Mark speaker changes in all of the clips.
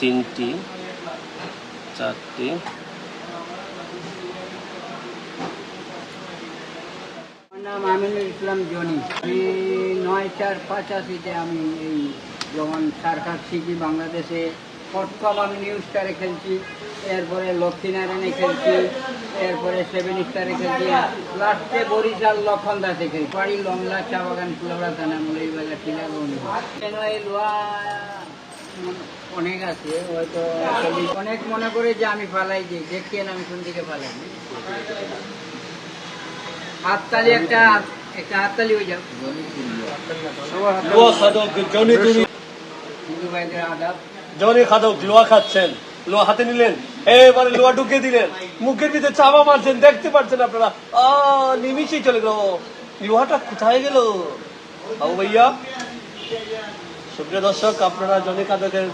Speaker 1: তিনটি, চারটি।
Speaker 2: আমার নাম আমিনুল ইসলাম জনি। নয় চার পঁচাশিতে আমি এই যখন সরকার শিখি বাংলাদেশে প্রথম আমি নিউ স্টারে খেলছি, এরপরে লক্ষ্মীনারায়ণে খেলছি, এরপরে সেভেন স্টারে খেলছি লাস্টে বরিশাল লক্ষণ দাসে খেলছি। বাড়ি লংলা, চা বাগান ফুলবড়া থানা মুরইবাজার টিলাগঞ্জ কেন এই অনেক আছে হয়তো অনেক মনে করে যে আমি পালাই দিই দেখছেন আমি কোন দিকে পালাই হাততালি একটা একটা হাততালি হয়ে যাও।
Speaker 1: লোয়া খাদক জনি তুমি
Speaker 2: হিন্দু ভাইদের আদাব।
Speaker 1: জনি খাদক লোয়া খাচ্ছেন হাতে নিলেন এবারে লোয়া ঢুকে দিলেন মুখের ভিতরে চাপা মারছেন দেখতে পাচ্ছেন আপনারা। আ নিমিশেই চলে গেল। লোহাটা কোথায় গেল? ভাইয়া? সুপ্রিয় দর্শক আপনারা জনি খাদকের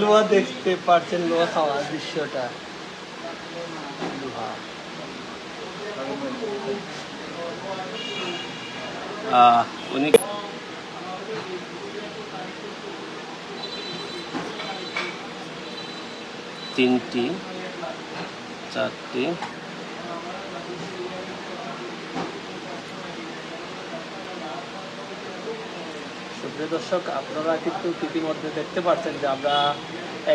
Speaker 1: লোহা দেখতে পাচ্ছেন লোহা খাওয়া দৃশ্যটা। উনি তিনটি চারটি। সুপ্রিয় দর্শক আপনারা কিন্তু ইতিমধ্যে দেখতে পাচ্ছেন যে আমরা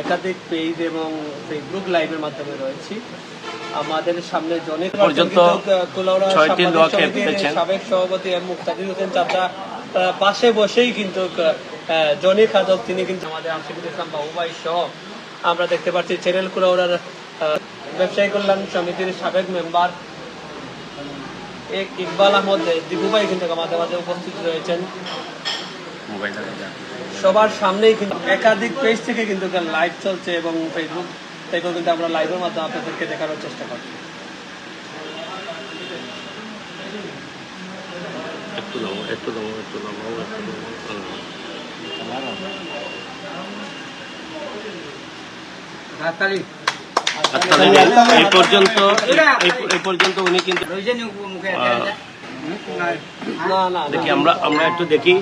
Speaker 1: একাধিক পেজ এবং ফেসবুক লাইভের মাধ্যমে রয়েছি। আমাদের সামনে জনে
Speaker 3: পর্যন্ত
Speaker 1: সাবেক সভাপতি এম মুক্তাদির হোসেন চাচা পাশে বসেই কিন্তু জনি খাদক তিনি কিন্তু আমাদের আশিকুল ইসলাম বাবু ভাই সহ আমরা দেখতে পাচ্ছি চ্যানেল কুলাউড়ার আহ, ব্যবসায়ী কল্যাণ সমিতির সাবেক মেম্বার এক ইকবাল আহমদ দিবুভাই কিন্তু আমাদের মাঝে উপস্থিত রয়েছেন। সবার সামনেই কিন্তু একাধিক পেজ থেকে কিন্তু লাইভ চলছে এবং ফেসবুক থেকেও কিন্তু আমরা লাইভের মাধ্যমে আপনাদেরকে দেখানোর চেষ্টা করছি
Speaker 3: একটু দাও একটু দাও একটু দাও একটু দাও এই পর্যন্ত এই- এই পর্যন্ত উনি কিন্তু
Speaker 2: রয়েছে নি মুখে একটা
Speaker 3: আহ,
Speaker 2: একটা? হুম? না।
Speaker 1: না না
Speaker 3: দেখি আমরা আমরা একটু দেখি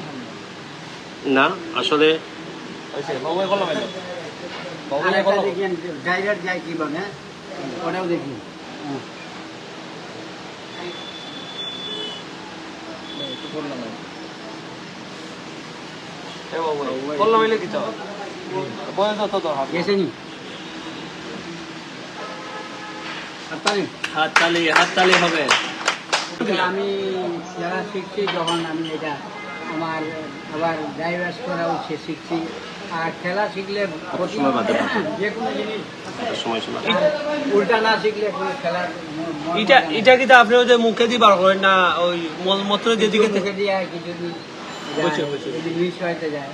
Speaker 3: না আসলে
Speaker 1: এলো। কি চাও? বয়স তো
Speaker 2: গেছে নি? হাততালি?
Speaker 1: হাত তালি হাত তালি হবে।
Speaker 2: আমি যারা শিখছি যখন আমি এটা আমার আবার ডাইভার্স করা উচিত শিখছি। আর খেলা শিখলে
Speaker 3: বাদে।
Speaker 2: যে কোনো জিনিস। উল্টা না শিখলে কোনো খেলার
Speaker 1: এটা এটা কিন্তু আপনি ওই যে মুখে দিয়ে বার করেন না ওই মলমূত্র যেদিকে
Speaker 2: মুখে দিয়ে আর কি যদি মিস হইতে যায়।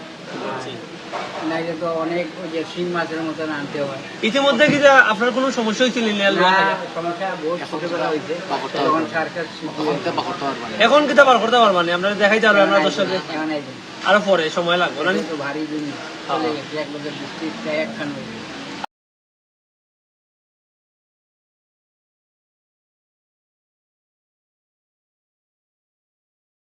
Speaker 2: নাইলে তো অনেক ওই যে শিং মাছের মতন আনতে হয়
Speaker 1: ইতিমধ্যে কি আপনার কোনো সমস্যা হয়েছিল লিনিয়াল
Speaker 2: না, সমস্যা বহুত ছোটবেলা হয়েছে যখন সার্কাস
Speaker 1: এখন কি বার করতে পারবানি আমরা দেখাই যাবে আমরা
Speaker 2: এই
Speaker 1: আরও পরে সময় লাগবে না
Speaker 2: তো ভারী জিনিস চলে গেছে এক বছর বৃষ্টি হয়ে